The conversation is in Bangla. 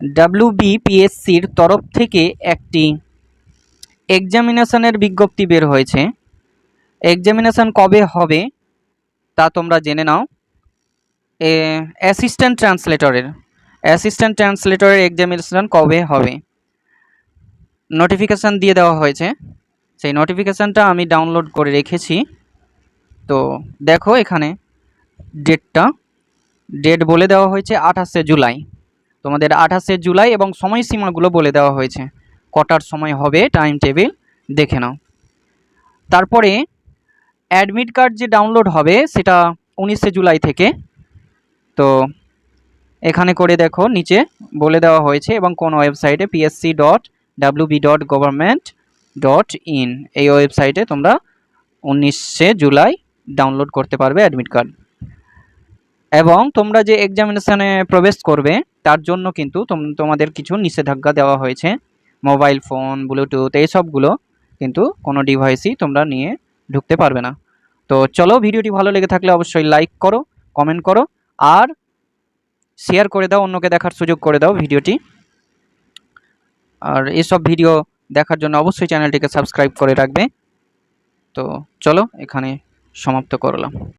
ডাব্লিউবিপিএসসির তরফ থেকে একটি এক্সামিনেশনের বিজ্ঞপ্তি বের হয়েছে। এক্সামিনেশন কবে হবে তা তোমরা জেনে নাও। অ্যাসিস্ট্যান্ট ট্রান্সলেটরের অ্যাসিস্ট্যান্ট ট্রান্সলেটরের এক্সামিনেশন কবে হবে? নোটিফিকেশান দিয়ে দেওয়া হয়েছে। সেই নোটিফিকেশানটা আমি ডাউনলোড করে রেখেছি। তো দেখো এখানে ডেটটা ডেট বলে দেওয়া হয়েছে আঠাশে জুলাই। তোমাদের আঠাশে জুলাই এবং সময়সীমাগুলো বলে দেওয়া হয়েছে। কটার সময় হবে টাইম টেবিল দেখে নাও। তারপরে অ্যাডমিট কার্ড যে ডাউনলোড হবে, সেটা উনিশে জুলাই থেকে। তো এখানে করে দেখো, নিচে বলে দেওয়া হয়েছে এবং কোন ওয়েবসাইটে PSC dot WB dot government dot in এই ওয়েবসাইটে তোমরা উনিশে জুলাই ডাউনলোড করতে পারবে অ্যাডমিট কার্ড এবং তোমরা যে এক্সামিনেশনে প্রবেশ করবে, তার জন্য কিন্তু তোম- তোমাদের কিছু নিষেধাজ্ঞা দেওয়া হয়েছে। মোবাইল ফোন ব্লুটুথ এইসবগুলো কিন্তু কোনো ডিভাইসই তোমরা নিয়ে ঢুকতে পারবে না। তো চলো ভিডিওটি ভালো লেগে থাকলে অবশ্যই লাইক করো কমেন্ট করো, আর শেয়ার করে দাও, অন্যকে দেখার সুযোগ করে দাও ভিডিওটি। আর এসব ভিডিও দেখার জন্য অবশ্যই চ্যানেলটিকে সাবস্ক্রাইব করে রাখবে। তো চলো এখানে সমাপ্ত করলাম।